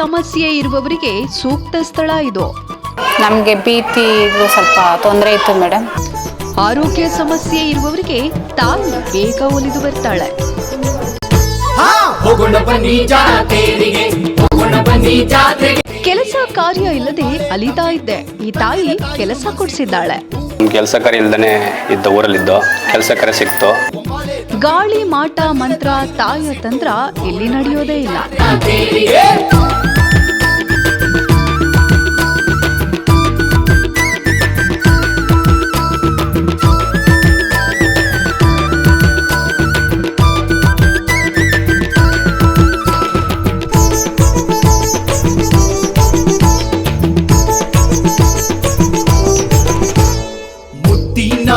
ಸಮಸ್ಯೆ ಇರುವವರಿಗೆ ಸೂಕ್ತ ಸ್ಥಳ ಇದು. ನಮಗೆ ಬಿ ಪಿ ಇದು ಸ್ವಲ್ಪ ತೊಂದರೆ ಇತ್ತು ಮೇಡಮ್. ಆರೋಗ್ಯ ಸಮಸ್ಯೆ ಇರುವವರಿಗೆ ತಾಯಿ ಬೇಗ ಒಲಿದು ಬರ್ತಾಳೆ. ಹಾ ಹೋಗೋಣ ಬನ್ನಿ ಜಾತೇರಿಗೆ ಹೋಗೋಣ ಬನ್ನಿ ಜಾತ್ರೆಗೆ. ಕೆಲಸ ಕಾರ್ಯ ಇಲ್ಲದೆ ಅಲಿತಾ ಇದ್ದೆ. ಈ ತಾಯಿ ಕೆಲಸ ಕೊಡಿಸಿದ್ದಾಳೆ. ಕೆಲಸ ಕಾರ್ಯ ಇಲ್ದನೆ ಇದ್ದ ಊರಲ್ಲಿದ್ದು ಕೆಲಸ ಕರೆ ಸಿಕ್ತು. ಗಾಳಿ ಮಾಟ ಮಂತ್ರ ತಾಯ ತಂತ್ರ ಇಲ್ಲಿ ನಡೆಯೋದೇ ಇಲ್ಲ.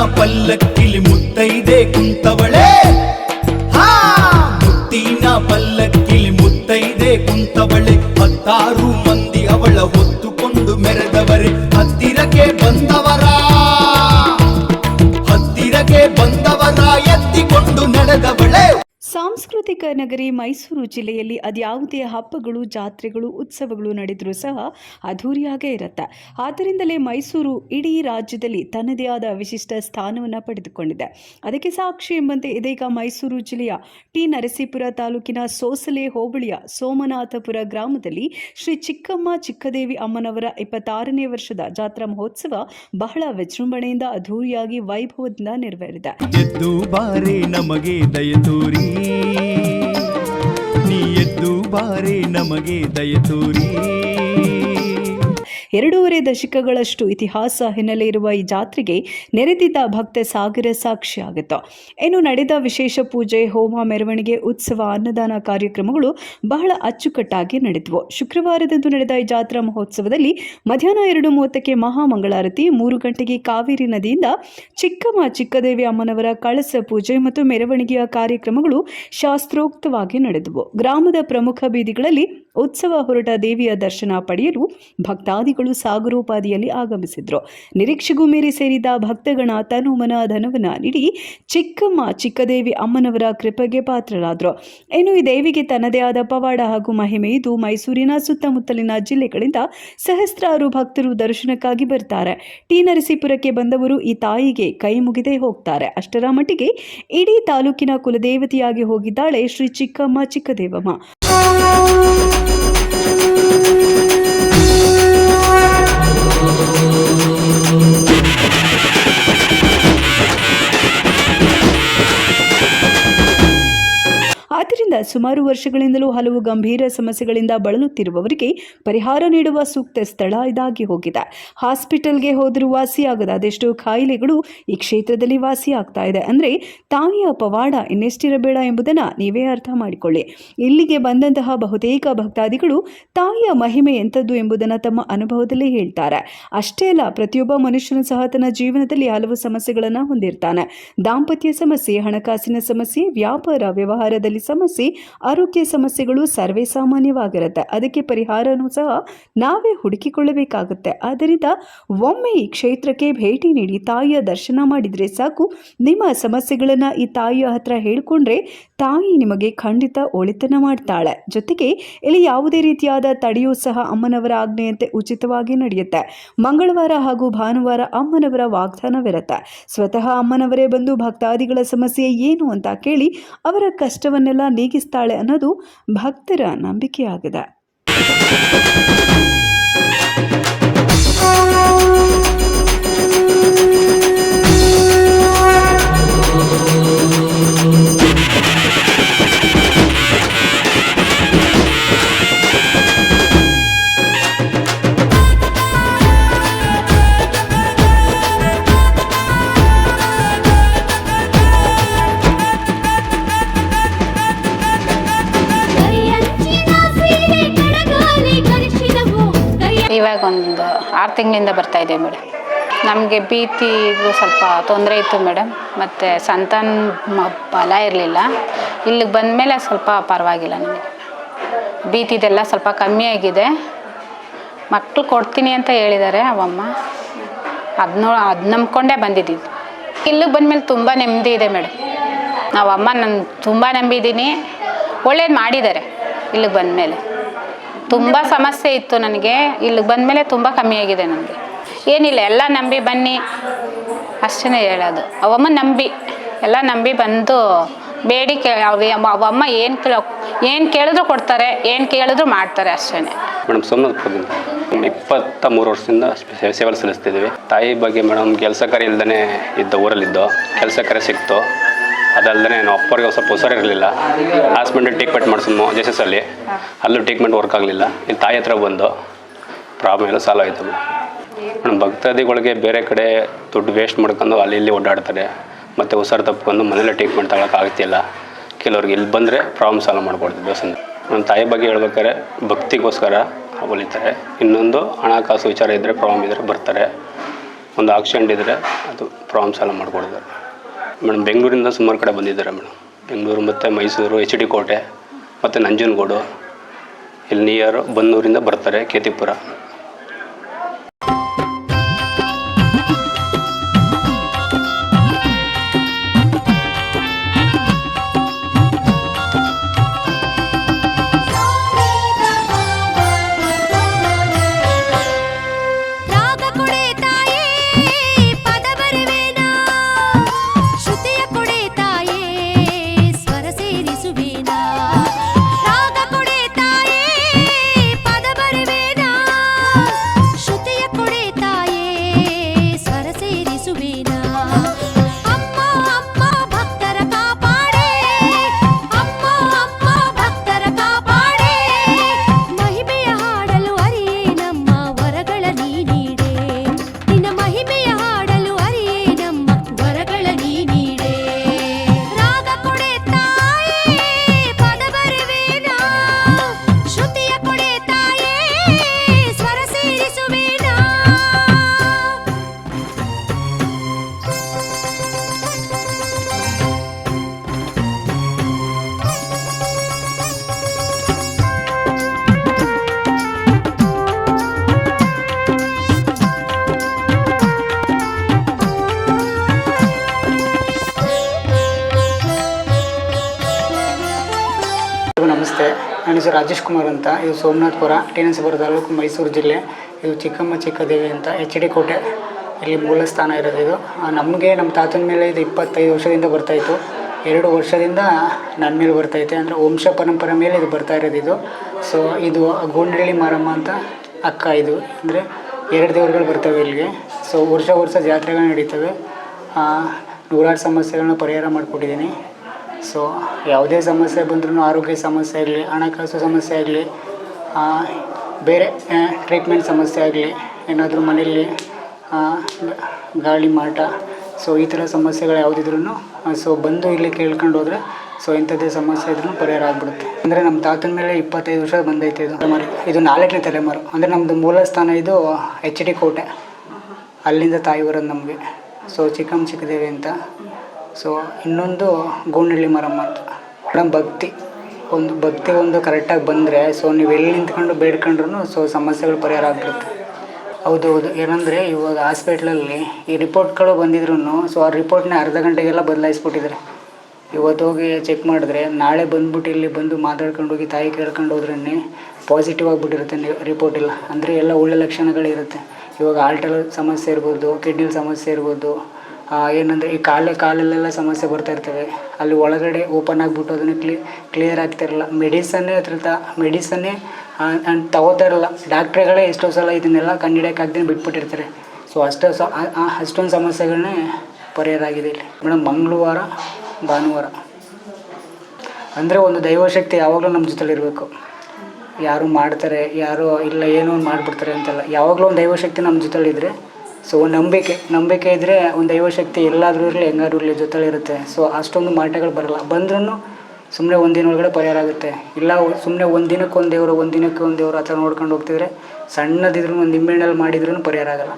ಪಲ್ಲಕ್ಕಿಲಿ ಮುತ್ತೈದೆ ಕುಂತವಳೆ ಹಾ ಮುತ್ತಿನ ಪಲ್ಲಕ್ಕಿಲಿ ಮುತ್ತೈದೆ ಕುಂತವಳೆ ಹತ್ತಾರು ಸಾಂಸ್ಕೃತಿಕ ನಗರಿ ಮೈಸೂರು ಜಿಲ್ಲೆಯಲ್ಲಿ ಅದ್ಯಾವುದೇ ಹಬ್ಬಗಳು, ಜಾತ್ರೆಗಳು, ಉತ್ಸವಗಳು ನಡೆದರೂ ಸಹ ಅದ್ಧೂರಿಯಾಗೇ ಇರುತ್ತೆ. ಆದ್ದರಿಂದಲೇ ಮೈಸೂರು ಇಡೀ ರಾಜ್ಯದಲ್ಲಿ ತನ್ನದೇ ಆದ ವಿಶಿಷ್ಟ ಸ್ಥಾನವನ್ನು ಪಡೆದುಕೊಂಡಿದೆ. ಅದಕ್ಕೆ ಸಾಕ್ಷಿ ಎಂಬಂತೆ ಇದೀಗ ಮೈಸೂರು ಜಿಲ್ಲೆಯ ಟಿ. ನರಸೀಪುರ ತಾಲೂಕಿನ ಸೋಸಲೆ ಹೋಬಳಿಯ ಸೋಮನಾಥಪುರ ಗ್ರಾಮದಲ್ಲಿ ಶ್ರೀ ಚಿಕ್ಕಮ್ಮ ಚಿಕ್ಕದೇವಿ ಅಮ್ಮನವರ ಇಪ್ಪತ್ತಾರನೇ ವರ್ಷದ ಜಾತ್ರಾ ಮಹೋತ್ಸವ ಬಹಳ ವಿಜೃಂಭಣೆಯಿಂದ ಅದ್ಧೂರಿಯಾಗಿ ವೈಭವದಿಂದ ನೆರವೇರಿದೆ. ಬಾರಿ ನಮಗೆ ದಯ ತೋರಿ. ನೀ ಎದ್ದು ಬಾರೆ ನಮಗೆ ದಯ ತೋರಿ. ಎರಡೂವರೆ ದಶಕಗಳಷ್ಟು ಇತಿಹಾಸ ಹಿನ್ನೆಲೆ ಇರುವ ಈ ಜಾತ್ರೆಗೆ ನೆರೆದಿದ್ದ ಭಕ್ತ ಸಾಗರ ಸಾಕ್ಷಿಯಾಗಿತ್ತು. ಇನ್ನು ನಡೆದ ವಿಶೇಷ ಪೂಜೆ, ಹೋಮ ಮೆರವಣಿಗೆ, ಉತ್ಸವ, ಅನ್ನದಾನ ಕಾರ್ಯಕ್ರಮಗಳು ಬಹಳ ಅಚ್ಚುಕಟ್ಟಾಗಿ ನಡೆದವು ಶುಕ್ರವಾರದಂದು ನಡೆದ ಈ ಜಾತ್ರಾ ಮಹೋತ್ಸವದಲ್ಲಿ ಮಧ್ಯಾಹ್ನ ಎರಡು ಮೂವತ್ತಕ್ಕೆ ಮಹಾಮಂಗಳಾರತಿ, ಮೂರು ಗಂಟೆಗೆ ಕಾವೇರಿ ನದಿಯಿಂದ ಚಿಕ್ಕಮ್ಮ ಚಿಕ್ಕದೇವಿ ಅಮ್ಮನವರ ಕಳಸ ಪೂಜೆ ಮತ್ತು ಮೆರವಣಿಗೆಯ ಕಾರ್ಯಕ್ರಮಗಳು ಶಾಸ್ತ್ರೋಕ್ತವಾಗಿ ನಡೆದವು. ಗ್ರಾಮದ ಪ್ರಮುಖ ಬೀದಿಗಳಲ್ಲಿ ಉತ್ಸವ ಹೊರಟ ದೇವಿಯ ದರ್ಶನ ಪಡೆಯಲು ಭಕ್ತಾದಿಗಳು ಸಾಗರೋಪಾದಿಯಲ್ಲಿ ಆಗಮಿಸಿದ್ರು. ನಿರೀಕ್ಷೆಗೂ ಮೀರಿ ಸೇರಿದ ಭಕ್ತಗಣ ತನು ಮನ ಧನವನ್ನ ನೀಡಿ ಚಿಕ್ಕಮ್ಮ ಚಿಕ್ಕದೇವಿ ಅಮ್ಮನವರ ಕೃಪೆಗೆ ಪಾತ್ರರಾದರು. ಇನ್ನು ಈ ದೇವಿಗೆ ತನ್ನದೇ ಆದ ಪವಾಡ ಹಾಗೂ ಮಹಿಮೆ ಇದು ಮೈಸೂರಿನ ಸುತ್ತಮುತ್ತಲಿನ ಜಿಲ್ಲೆಗಳಿಂದ ಸಹಸ್ರಾರು ಭಕ್ತರು ದರ್ಶನಕ್ಕಾಗಿ ಬರ್ತಾರೆ. ಟಿ. ನರಸೀಪುರಕ್ಕೆ ಬಂದವರು ಈ ತಾಯಿಗೆ ಕೈ ಮುಗಿದೇ ಹೋಗ್ತಾರೆ. ಅಷ್ಟರ ಮಟ್ಟಿಗೆ ಇಡೀ ತಾಲೂಕಿನ ಕುಲದೇವತೆಯಾಗಿ ಹೋಗಿದ್ದಾಳೆ ಶ್ರೀ ಚಿಕ್ಕಮ್ಮ ಚಿಕ್ಕದೇವಮ್ಮ. ಆದ್ದರಿಂದ ಸುಮಾರು ವರ್ಷಗಳಿಂದಲೂ ಹಲವು ಗಂಭೀರ ಸಮಸ್ಯೆಗಳಿಂದ ಬಳಲುತ್ತಿರುವವರಿಗೆ ಪರಿಹಾರ ನೀಡುವ ಸೂಕ್ತ ಸ್ಥಳ ಇದಾಗಿ ಹೋಗಿದೆ. ಹಾಸ್ಪಿಟಲ್ಗೆ ಹೋದರೂ ವಾಸಿಯಾಗದ ಅದೆಷ್ಟೋ ಕಾಯಿಲೆಗಳು ಈ ಕ್ಷೇತ್ರದಲ್ಲಿ ವಾಸಿಯಾಗ್ತಾ ಇದೆ. ಅಂದರೆ ತಾಯಿಯ ಪವಾಡ ಇನ್ನೆಷ್ಟಿರಬೇಡ ಎಂಬುದನ್ನು ನೀವೇ ಅರ್ಥ ಮಾಡಿಕೊಳ್ಳಿ. ಇಲ್ಲಿಗೆ ಬಂದಂತಹ ಬಹುತೇಕ ಭಕ್ತಾದಿಗಳು ತಾಯಿಯ ಮಹಿಮೆ ಎಂಥದ್ದು ಎಂಬುದನ್ನು ತಮ್ಮ ಅನುಭವದಲ್ಲಿ ಹೇಳ್ತಾರೆ. ಅಷ್ಟೇ ಅಲ್ಲ, ಪ್ರತಿಯೊಬ್ಬ ಮನುಷ್ಯನು ಸಹ ತನ್ನ ಜೀವನದಲ್ಲಿ ಹಲವು ಸಮಸ್ಯೆಗಳನ್ನು ಹೊಂದಿರ್ತಾನೆ. ದಾಂಪತ್ಯ ಸಮಸ್ಯೆ, ಹಣಕಾಸಿನ ಸಮಸ್ಯೆ, ವ್ಯಾಪಾರ, ವ್ಯವಹಾರದಲ್ಲಿ ಸಮಸ್ಯೆ ಆರೋಗ್ಯ ಸಮಸ್ಯೆಗಳು ಸರ್ವೇ ಸಾಮಾನ್ಯವಾಗಿರುತ್ತೆ. ಅದಕ್ಕೆ ಪರಿಹಾರನೂ ಸಹ ನಾವೇ ಹುಡುಕಿಕೊಳ್ಳಬೇಕಾಗುತ್ತೆ. ಆದ್ದರಿಂದ ಒಮ್ಮೆ ಈ ಕ್ಷೇತ್ರಕ್ಕೆ ಭೇಟಿ ನೀಡಿ ತಾಯಿಯ ದರ್ಶನ ಮಾಡಿದರೆ ಸಾಕು. ನಿಮ್ಮ ಸಮಸ್ಯೆಗಳನ್ನು ಈ ತಾಯಿಯ ಹತ್ರ ಹೇಳಿಕೊಂಡ್ರೆ ತಾಯಿ ನಿಮಗೆ ಖಂಡಿತ ಒಳಿತನ ಮಾಡ್ತಾಳೆ. ಜೊತೆಗೆ ಇಲ್ಲಿ ಯಾವುದೇ ರೀತಿಯಾದ ತಡೆಯೂ ಸಹ ಅಮ್ಮನವರ ಆಜ್ಞೆಯಂತೆ ಉಚಿತವಾಗಿ ನಡೆಯುತ್ತೆ. ಮಂಗಳವಾರ ಹಾಗೂ ಭಾನುವಾರ ಅಮ್ಮನವರ ವಾಗ್ದಾನವಿರುತ್ತೆ. ಸ್ವತಃ ಅಮ್ಮನವರೇ ಬಂದು ಭಕ್ತಾದಿಗಳ ಸಮಸ್ಯೆ ಏನು ಅಂತ ಕೇಳಿ ಅವರ ಕಷ್ಟವನ್ನೆಲ್ಲ ನೀಗಿಸ್ತಾಳೆ ಅನ್ನೋದು ಭಕ್ತರ ನಂಬಿಕೆಯಾಗಿದೆ. ಇವಾಗ ಒಂದು ಆರು ತಿಂಗಳಿಂದ ಬರ್ತಾ ಇದೆ ಮೇಡಮ್. ನಮಗೆ ಬಿ ಸ್ವಲ್ಪ ತೊಂದರೆ ಇತ್ತು ಮೇಡಮ್. ಮತ್ತು ಸಂತಾನ ಬಲ ಇರಲಿಲ್ಲ. ಇಲ್ಲಿಗೆ ಬಂದಮೇಲೆ ಸ್ವಲ್ಪ ಪರವಾಗಿಲ್ಲ ನನಗೆ ಬಿ ಪಿದೆಲ್ಲ ಸ್ವಲ್ಪ ಕಮ್ಮಿ ಆಗಿದೆ. ಮಕ್ಕಳು ಕೊಡ್ತೀನಿ ಅಂತ ಹೇಳಿದ್ದಾರೆ ಅವಮ್ಮ. ಅದನ್ನೋ ಅದು ನಂಬ್ಕೊಂಡೇ ಬಂದಿದ್ದೀವಿ. ಇಲ್ಲಿಗೆ ಬಂದಮೇಲೆ ತುಂಬ ನೆಮ್ಮದಿ ಇದೆ ಮೇಡಮ್. ನಾವು ಅಮ್ಮ ನಾನು ತುಂಬ ನಂಬಿದ್ದೀನಿ. ಒಳ್ಳೇದು ಮಾಡಿದ್ದಾರೆ ಇಲ್ಲಿಗೆ ಬಂದಮೇಲೆ. ತುಂಬ ಸಮಸ್ಯೆ ಇತ್ತು ನನಗೆ. ಇಲ್ಲಿಗೆ ಬಂದಮೇಲೆ ತುಂಬ ಕಮ್ಮಿ ಆಗಿದೆ ನನಗೆ ಏನಿಲ್ಲ, ಎಲ್ಲ ನಂಬಿ ಬನ್ನಿ. ಅಷ್ಟೇ ಹೇಳೋದು. ಅವಮ್ಮ ನಂಬಿ. ಎಲ್ಲ ನಂಬಿ ಬಂದು ಬೇಡಿ ಕೇ ಅವ- ಅವಮ್ಮ ಏನು ಕೇಳ, ಏನು ಕೇಳಿದ್ರು ಕೊಡ್ತಾರೆ, ಏನು ಕೇಳಿದ್ರು ಮಾಡ್ತಾರೆ ಅಷ್ಟೇ ಮೇಡಮ್ ಸೋಮನಾಥಪುರದಿಂದ ಇಪ್ಪತ್ತ ಮೂರು ವರ್ಷದಿಂದ ಸೇವೆ ಸಲ್ಲಿಸ್ತಿದ್ದೀವಿ. ತಾಯಿ ಬಗ್ಗೆ ಮೇಡಮ್, ಕೆಲಸ ಕಾರ್ಯ ಇಲ್ದೇ ಇದ್ದ ಊರಲ್ಲಿದ್ದು, ಕೆಲಸ ಕಾರ್ಯ ಸಿಕ್ತು. ಅದಲ್ಲದೆ ನಾನು ಅಪ್ಪರಿಗೆ ಸ್ವಲ್ಪ ಹುಷಾರಿರಲಿಲ್ಲ ಹಾಸ್ಪಿಟಲ್ ಟ್ರೀಟ್ಮೆಂಟ್ ಮಾಡಿಸಿದ್ಮು ಜೆ ಎಸ್ ಅಲ್ಲಿ. ಅಲ್ಲೂ ಟ್ರೀಟ್ಮೆಂಟ್ ವರ್ಕ್ ಆಗಲಿಲ್ಲ. ಇಲ್ಲಿ ತಾಯಿ ಹತ್ರ ಬಂದು ಪ್ರಾಬ್ಲಮ್ ಎಲ್ಲ ಸಾಲ್ವ್ ಆಯಿತು. ಮೇಡಮ್ ಭಕ್ತಾದಿಗಳಿಗೆ ಬೇರೆ ಕಡೆ ದುಡ್ಡು ವೇಸ್ಟ್ ಮಾಡ್ಕೊಂಡು ಅಲ್ಲಿ ಇಲ್ಲಿ ಓಡಾಡ್ತಾರೆ. ಮತ್ತು ಹುಷಾರು ತಪ್ಕೊಂಡು ಮನೇಲೆ ಟ್ರೀಟ್ಮೆಂಟ್ ತಗೊಳಕ್ಕಾಗ್ತಿಲ್ಲ ಕೆಲವ್ರಿಗೆ ಇಲ್ಲಿ ಬಂದರೆ ಪ್ರಾಬ್ಲಮ್ ಸಾಲ್ವ್ ಮಾಡ್ಕೊಡ್ತೀವಿ ದೇವಸ್ಥಾನ ನನ್ನ ತಾಯಿ ಬಗ್ಗೆ ಹೇಳ್ಬೇಕಾದ್ರೆ ಭಕ್ತಿಗೋಸ್ಕರ ಒಲಿತಾರೆ ಇನ್ನೊಂದು ಹಣಕಾಸು ವಿಚಾರ ಇದ್ದರೆ ಪ್ರಾಬ್ಲಮ್ ಇದ್ದರೆ ಬರ್ತಾರೆ. ಒಂದು ಆಕ್ಸಿಡೆಂಟ್ ಇದ್ದರೆ ಅದು ಪ್ರಾಬ್ಲಮ್ ಸಾಲ್ವ್ ಮಾಡಿಕೊಡ್ತಾರೆ. ಮೇಡಮ್, ಬೆಂಗಳೂರಿಂದ ಸುಮಾರು ಕಡೆ ಬಂದಿದ್ದಾರೆ ಮೇಡಮ್. ಬೆಂಗಳೂರು ಮತ್ತು ಮೈಸೂರು, ಎಚ್ ಡಿ ಕೋಟೆ ಮತ್ತು ನಂಜನಗೂಡು. ಇಲ್ಲಿ ನಿಯರು ಬನ್ನೂರಿಂದ ಬರ್ತಾರೆ ಕೇತಿಪುರ. ಎಲ್ರಿಗೂ ನಮಸ್ತೆ. ನನ್ನ ಹೆಸರು ರಾಜೇಶ್ ಕುಮಾರ್ ಅಂತ. ಇದು ಸೋಮನಾಥಪುರ ಟಿ ನರಸೀಪುರ ತಾಲೂಕು ಮೈಸೂರು ಜಿಲ್ಲೆ. ಇದು ಚಿಕ್ಕಮ್ಮ ಚಿಕ್ಕದೇವಿ ಅಂತ, ಎಚ್ ಡಿ ಕೋಟೆ. ಇಲ್ಲಿ ಮೂಲ ಸ್ಥಾನ ಇರೋದು ಇದು. ನಮಗೆ ನಮ್ಮ ತಾತನ ಮೇಲೆ ಇದು ಇಪ್ಪತ್ತೈದು ವರ್ಷದಿಂದ ಬರ್ತಾಯಿತ್ತು ಎರಡು ವರ್ಷದಿಂದ ನನ್ನ ಮೇಲೆ ಬರ್ತೈತೆ ಅಂದರೆ ವಂಶ ಪರಂಪರೆ ಮೇಲೆ ಇದು ಬರ್ತಾ ಇರೋದು ಇದು. ಸೊ ಇದು ಗೋಂಡಳ್ಳಿ ಮಾರಮ್ಮ ಅಂತ ಅಕ್ಕ ಇದು. ಅಂದರೆ ಎರಡು ದೇವರುಗಳು ಬರ್ತವೆ ಇಲ್ಲಿಗೆ. ಸೊ ವರ್ಷ ವರ್ಷ ಜಾತ್ರೆಗಳು ನಡೀತವೆ. ನೂರಾರು ಸಮಸ್ಯೆಗಳನ್ನ ಪರಿಹಾರ ಮಾಡಿಕೊಟ್ಟಿದ್ದೀನಿ. ಸೊ ಯಾವುದೇ ಸಮಸ್ಯೆ ಬಂದ್ರೂ ಆರೋಗ್ಯ ಸಮಸ್ಯೆ ಆಗಲಿ, ಹಣಕಾಸು ಸಮಸ್ಯೆ ಆಗಲಿ ಬೇರೆ ಟ್ರೀಟ್ಮೆಂಟ್ ಸಮಸ್ಯೆ ಆಗಲಿ, ಏನಾದರೂ ಮನೆಯಲ್ಲಿ ಗಾಳಿ ಮಾಟ ಸೊ ಈ ಥರ ಸಮಸ್ಯೆಗಳು ಯಾವುದಿದ್ರೂ ಸೊ ಬಂದು ಇಲ್ಲಿ ಕೇಳ್ಕೊಂಡು ಹೋದರೆ ಸೊ ಇಂಥದ್ದೇ ಸಮಸ್ಯೆ ಇದ್ರೂ ಪರಿಹಾರ ಆಗಿಬಿಡುತ್ತೆ. ಅಂದರೆ ನಮ್ಮ ತಾತನ ಮೇಲೆ ಇಪ್ಪತ್ತೈದು ವರ್ಷ ಬಂದೈತೆ ಇದು. ತಲೆಮಾರು. ಇದು ನಾಲ್ಕನೇ ತಲೆಮಾರು. ಅಂದರೆ ನಮ್ಮದು ಮೂಲ ಸ್ಥಾನ ಇದು ಎಚ್ ಡಿ ಕೋಟೆ. ಅಲ್ಲಿಂದ ತಾಯಿ ಬರೋದು ನಮಗೆ. ಸೊ ಚಿಕ್ಕಮ್ಮ ಚಿಕ್ಕದೇವಿ ಅಂತ. ಸೊ ಇನ್ನೊಂದು ಗೋಣಳ್ಳಿ ಮರಮ್ಮ ಅಂತ. ಮೇಡಮ್, ಭಕ್ತಿ. ಒಂದು ಭಕ್ತಿ ಒಂದು ಕರೆಕ್ಟಾಗಿ ಬಂದರೆ ಸೊ ನೀವು ಎಲ್ಲಿ ನಿಂತ್ಕೊಂಡು ಬೇಡ್ಕೊಂಡ್ರು ಸೊ ಸಮಸ್ಯೆಗಳು ಪರಿಹಾರ ಆಗ್ಬಿಡುತ್ತೆ. ಹೌದು ಹೌದು. ಏನಂದರೆ, ಇವಾಗ ಹಾಸ್ಪಿಟ್ಲಲ್ಲಿ ಈ ರಿಪೋರ್ಟ್ಗಳು ಬಂದಿದ್ರು ಸೊ ಆ ರಿಪೋರ್ಟ್ನ ಅರ್ಧ ಗಂಟೆಗೆಲ್ಲ ಬದಲಾಯಿಸ್ಬಿಟ್ಟಿದ್ದಾರೆ. ಇವತ್ತು ಹೋಗಿ ಚೆಕ್ ಮಾಡಿದ್ರೆ, ನಾಳೆ ಬಂದ್ಬಿಟ್ಟು ಇಲ್ಲಿ ಬಂದು ಮಾತಾಡ್ಕೊಂಡು ಹೋಗಿ ತಾಯಿ ಕೇಳ್ಕೊಂಡು ಹೋದ್ರೇ ಪಾಸಿಟಿವ್ ಆಗಿಬಿಟ್ಟಿರುತ್ತೆ ರಿಪೋರ್ಟ್ ಇಲ್ಲ ಅಂದರೆ ಎಲ್ಲ ಒಳ್ಳೆ ಲಕ್ಷಣಗಳಿರುತ್ತೆ ಇವಾಗ ಆಲ್ಟಲ್ ಸಮಸ್ಯೆ ಇರ್ಬೋದು ಕಿಡ್ನಿ ಸಮಸ್ಯೆ ಇರ್ಬೋದು ಏನಂದರೆ ಈ ಕಾಲೇ, ಕಾಲಲ್ಲೆಲ್ಲ ಸಮಸ್ಯೆ ಬರ್ತಾ ಇರ್ತವೆ. ಅಲ್ಲಿ ಒಳಗಡೆ ಓಪನ್ ಆಗಿಬಿಟ್ಟು ಅದನ್ನು ಕ್ಲಿ ಕ್ಲಿಯರ್ ಆಗ್ತಿರಲ್ಲ. ಮೆಡಿಸನ್ನೇ ಹತ್ರ ಮೆಡಿಸನ್ನೇ ತಗೋತಾ ಇರಲ್ಲ. ಡಾಕ್ಟ್ರುಗಳೇ ಎಷ್ಟೋ ಸಲ ಇದನ್ನೆಲ್ಲ ಕಂಡಿಡಿಯೋಕ್ಕಾಗ್ದೇ ಬಿಟ್ಬಿಟ್ಟಿರ್ತಾರೆ. ಸೊ ಅಷ್ಟೇ ಸ ಅಷ್ಟೊಂದು ಸಮಸ್ಯೆಗಳನ್ನೇ ಪರಿಹಾರ ಆಗಿದೆ ಇಲ್ಲಿ. ಮೇಡಮ್ ಮಂಗಳವಾರ, ಭಾನುವಾರ. ಅಂದರೆ ಒಂದು ದೈವಶಕ್ತಿ ಯಾವಾಗಲೂ ನಮ್ಮ ಜೊತೆಲಿರಬೇಕು ಯಾರು ಮಾಡ್ತಾರೆ, ಯಾರು ಇಲ್ಲ, ಏನೋ ಒಂದು ಮಾಡಿಬಿಡ್ತಾರೆ ಅಂತೆಲ್ಲ. ಯಾವಾಗಲೂ ಒಂದು ದೈವಶಕ್ತಿ ನಮ್ಮ ಜೊತೆಲಿ ಇದ್ದರೆ ಸೊ ನಂಬಿಕೆ ನಂಬಿಕೆ ಇದ್ದರೆ ಒಂದು ದೈವಶಕ್ತಿ ಎಲ್ಲಾದರೂ ಇರಲಿ, ಹೆಂಗಾದ್ರೂ ಇರಲಿ ಜೊತೆಲಿ ಇರುತ್ತೆ. ಸೊ ಅಷ್ಟೊಂದು ಮಾಟಗಳು ಬರಲ್ಲ. ಬಂದ್ರೂ ಸುಮ್ಮನೆ ಒಂದಿನ ಒಳಗಡೆ ಪರಿಹಾರ ಆಗುತ್ತೆ. ಇಲ್ಲ ಸುಮ್ಮನೆ ಒಂದು ದಿನಕ್ಕೆ ಒಂದು ದೇವರು ಒಂದು ಒಂದು ದೇವರು ಆ ಥರ ನೋಡ್ಕೊಂಡು ಹೋಗ್ತಿದ್ರೆ ಸಣ್ಣದಿದ್ರು ಒಂದು ನಿಂಬೆಣ್ಣಲ್ಲಿ ಮಾಡಿದ್ರೂ ಪರಿಹಾರ ಆಗಲ್ಲ.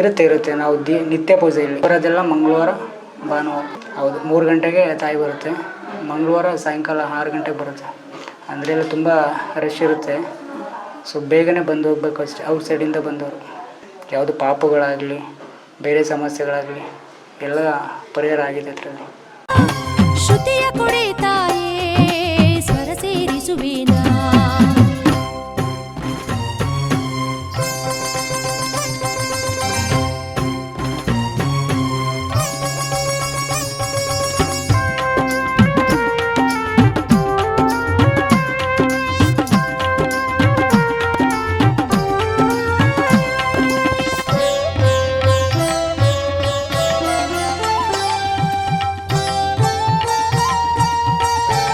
ಇರುತ್ತೆ ಇರುತ್ತೆ. ನಾವು ದಿ, ನಿತ್ಯ ಪೂಜೆ ಇಲ್ಲಿ ಬರೋದೆಲ್ಲ ಮಂಗಳವಾರ, ಭಾನುವಾರ. ಹೌದು, ಮೂರು ಗಂಟೆಗೆ ತಾಯಿ ಬರುತ್ತೆ. ಮಂಗಳವಾರ, ಸಾಯಂಕಾಲ ಆರು ಗಂಟೆಗೆ ಬರುತ್ತೆ. ಅಂದರೆ ಎಲ್ಲ ತುಂಬ ರಶ್ ಇರುತ್ತೆ. ಸೊ ಬೇಗನೆ ಬಂದು ಹೋಗ್ಬೇಕು ಅಷ್ಟೇ ಔಟ್ ಸೈಡಿಂದ ಬಂದವರು. ಯಾವುದು ಪಾಪಗಳಾಗಲಿ ಬೇರೆ ಸಮಸ್ಯೆಗಳಾಗಲಿ ಎಲ್ಲ ಪರಿಹಾರ ಆಗಿದೆ ಅದರಲ್ಲಿ. ಶ್ರುತಿಯ ಕೊಡೆ ತಾಯೇ ಸ್ವರ ಸೇರಿಸುವೇನ